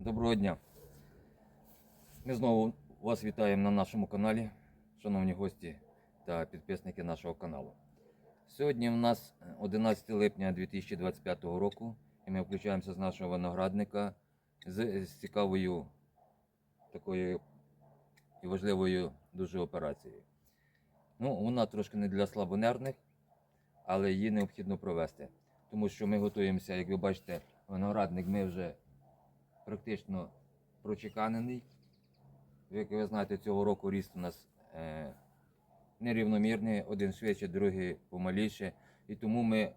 Доброго дня. Ми знову вас вітаємо на нашому каналі, шановні гості та підписники нашого каналу. Сьогодні в нас 11 липня 2025 року, і ми включаємося з нашого виноградника з, з цікавою такою і важливою дуже операцією. Ну, вона трошки не для слабонервних, але її необхідно провести. Тому що ми готуємося, як ви бачите, виноградник ми вже практично прочеканений. Як ви знаєте, цього року ріст у нас е, нерівномірний, один швидше, другий помаліше. І тому ми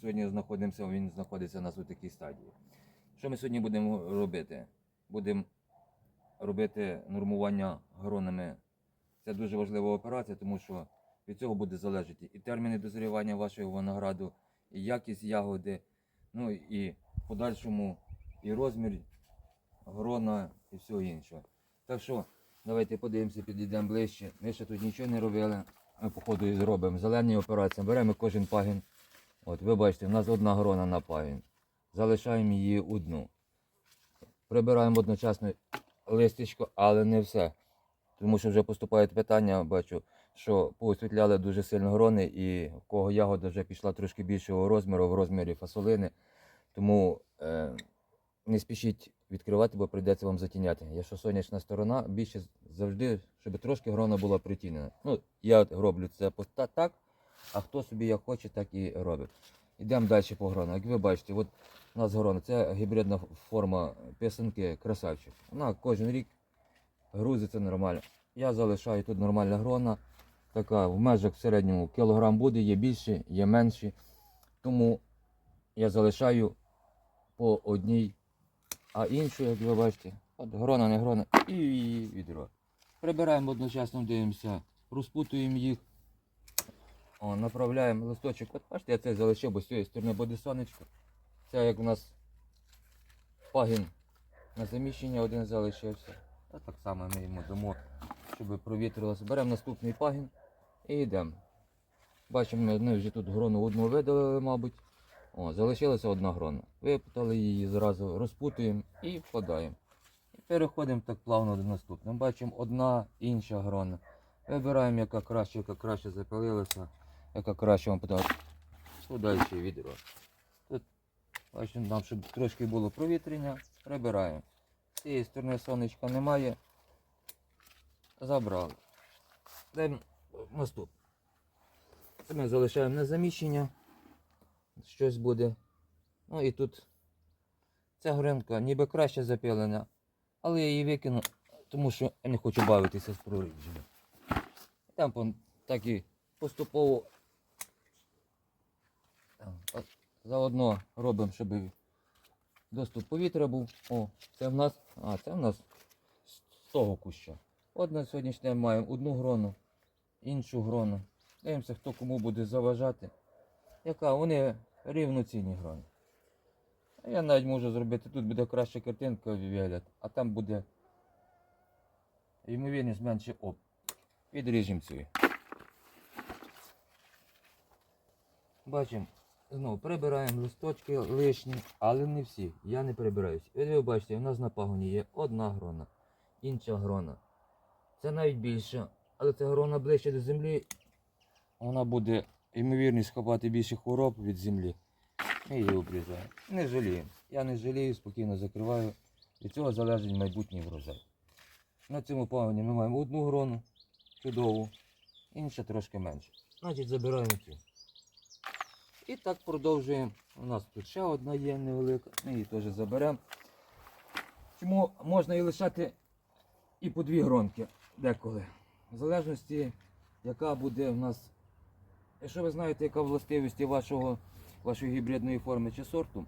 сьогодні знаходимося, він знаходиться у нас у такій стадії. Що ми сьогодні будемо робити? Будемо робити нормування гронами. Це дуже важлива операція, тому що від цього буде залежати і терміни дозрівання вашого винограду, і якість ягоди, ну і подальшому і розмір грона і все інше. Так що, давайте подивимося, підійдемо ближче. Ми ще тут нічого не робили. Ми, походу, і зробимо. Зелені операції. Беремо кожен пагін. От, ви бачите, в нас одна грона на пагін. Залишаємо її одну. Прибираємо одночасно листячко, але не все. Тому що вже поступають питання, бачу, що поосвітляли дуже сильно грони, і в кого ягода вже пішла трошки більшого розміру, в розмірі фасолини. Тому е, не спішіть відкривати, бо прийдеться вам затіняти. Якщо сонячна сторона, більше завжди, щоб трошки грона була притінена. Ну, я роблю це так, а хто собі як хоче, так і робить. Йдемо далі по грону. Як ви бачите, от у нас грона, це гібридна форма писанки красавчик. Вона кожен рік грузиться нормально. Я залишаю тут нормальна грона. Така в межах в середньому кілограм буде, є більше, є менші. Тому я залишаю по одній, а іншу, як ви бачите, от грона, не грона, і відро. Прибираємо одночасно, дивимося, розпутуємо їх. О, направляємо листочок. От бачите, я це залишив, бо з цієї сторони буде сонечко. Це як у нас пагін на заміщення один залишився. Та так само ми йому дамо, щоб провітрилося. Беремо наступний пагін і йдемо. Бачимо, ми, вже тут грону одну видалили, мабуть. О, залишилася одна грона. Випутали її, зразу розпутуємо і вкладаємо. І переходимо так плавно до наступного. Бачимо одна інша грона. Вибираємо, яка краще, яка краще запалилася, яка краще вам подати. Далі відро. Тут бачимо, нам, щоб трошки було провітрення, прибираємо. З цієї сторони сонечка немає. Забрали. Далі наступ. Ми залишаємо на заміщення. Щось буде. Ну і тут ця гринка ніби краще запілена, але я її викину, тому що я не хочу бавитися з прорідженням. Там так і поступово там, заодно робимо, щоб доступ повітря був. О, це в нас. А, це в нас з того куща. От на сьогоднішній день маємо одну грону, іншу грону. Дивимося, хто кому буде заважати. Яка? Вони рівноцінні грони. А я навіть можу зробити, тут буде краща картинка вигляд, а там буде ймовірність менше оп. Відріжемо цю. Бачимо, знову прибираємо листочки лишні, але не всі. Я не прибираюсь. І ви бачите, у нас на пагоні є одна грона, інша грона. Це навіть більше, але ця грона ближче до землі. Вона буде ймовірність хапати більше хвороб від землі. Ми її обрізаємо. Не жаліємо. Я не жалію, спокійно закриваю. Від цього залежить майбутній врожай. На цьому пагоні ми маємо одну грону чудову, інша трошки менше. Значить, забираємо цю. І так продовжуємо. У нас тут ще одна є невелика, ми її теж заберемо. Чому можна і лишати і по дві гронки деколи. В залежності, яка буде в нас. Якщо ви знаєте, яка властивість вашого, вашої гібридної форми чи сорту,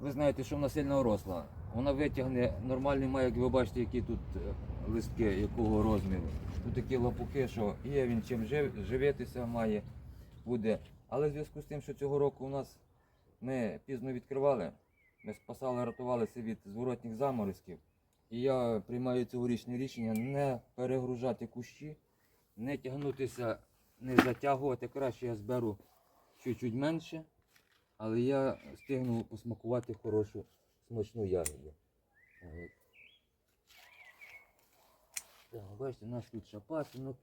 ви знаєте, що вона сильно росла. Вона витягне нормальний має, як ви бачите, які тут е, листки, якого розміру. Тут такі лапуки, що є він чим жив, живитися має, буде. Але в зв'язку з тим, що цього року у нас ми пізно відкривали, ми спасали, рятувалися від зворотніх заморозків. І я приймаю цьогорічне рішення не перегружати кущі, не тягнутися, не затягувати. Краще я зберу чуть-чуть менше, але я встигну посмакувати хорошу смачну ягоду. Бачите, у нас тут шапатинок.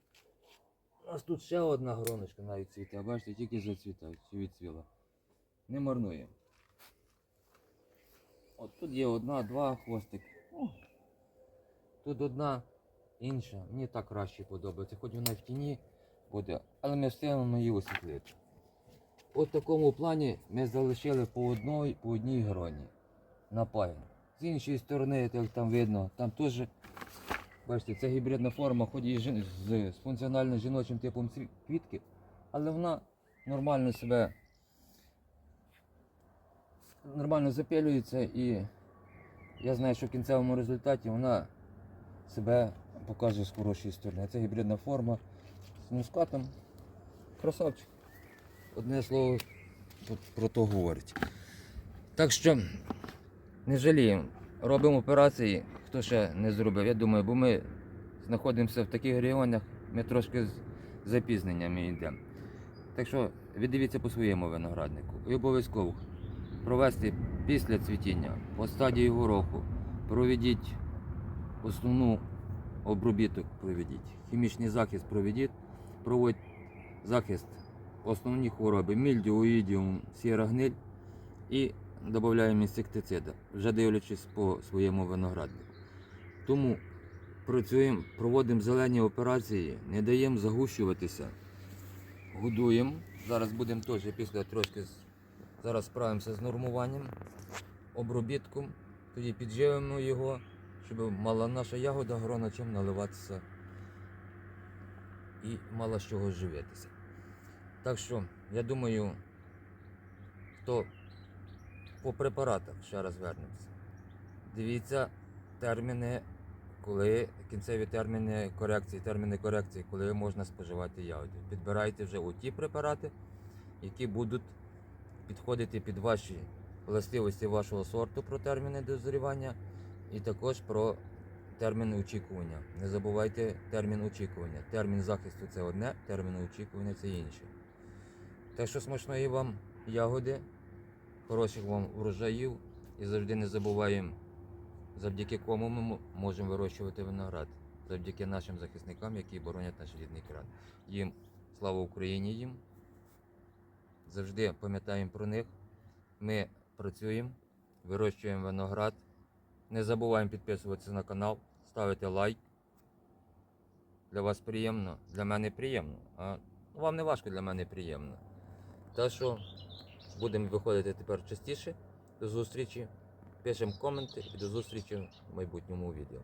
У нас тут ще одна гроночка навіть цвіте. Бачите, тільки зацвітає, чи відцвіла. Не марнує. От тут є одна, два хвостик. Тут одна, інша. Мені так краще подобається. Хоч вона в тіні буде, але ми встигнемо її освітлити. От в такому плані ми залишили по одній, по одній гроні на пагін. З іншої сторони, як там видно, там теж, бачите, це гібридна форма, хоч і жін- з, з функціонально жіночим типом квітки, але вона нормально себе нормально запилюється і я знаю, що в кінцевому результаті вона себе покаже з хорошої сторони. Це гібридна форма з мускатом. Красавчик. Одне слово про то говорить. Так що не жаліємо. Робимо операції, хто ще не зробив. Я думаю, бо ми знаходимося в таких регіонах, ми трошки з запізненнями йдемо. Так що віддивіться по своєму винограднику. І обов'язково провести після цвітіння по стадії гороху. Проведіть основну обробіток проведіть. Хімічний захист проведіть. Проводь захист основні хвороби мільдіу, оїдіум, сіра гниль і додаємо інсектицида, вже дивлячись по своєму винограднику. Тому працюємо, проводимо зелені операції, не даємо загущуватися, годуємо. Зараз будемо теж після трошки зараз справимося з нормуванням, обробітком, тоді підживимо його, щоб мала наша ягода грона чим наливатися і мала з чого живитися. Так що, я думаю, хто по препаратах ще раз вернемося. Дивіться терміни, коли кінцеві терміни корекції, терміни корекції, коли можна споживати ягоди. Підбирайте вже ті препарати, які будуть підходити під ваші властивості вашого сорту про терміни дозрівання і також про термін очікування. Не забувайте термін очікування. Термін захисту це одне, термін очікування це інше. Так що смачної вам ягоди, хороших вам врожаїв і завжди не забуваємо, завдяки кому ми можемо вирощувати виноград. Завдяки нашим захисникам, які боронять наш рідний край. Їм слава Україні їм. Завжди пам'ятаємо про них. Ми працюємо, вирощуємо виноград. Не забуваємо підписуватися на канал, ставити лайк. Для вас приємно, для мене приємно. А вам не важко, для мене приємно. Та що будемо виходити тепер частіше. До зустрічі. Пишемо коменти і до зустрічі в майбутньому відео.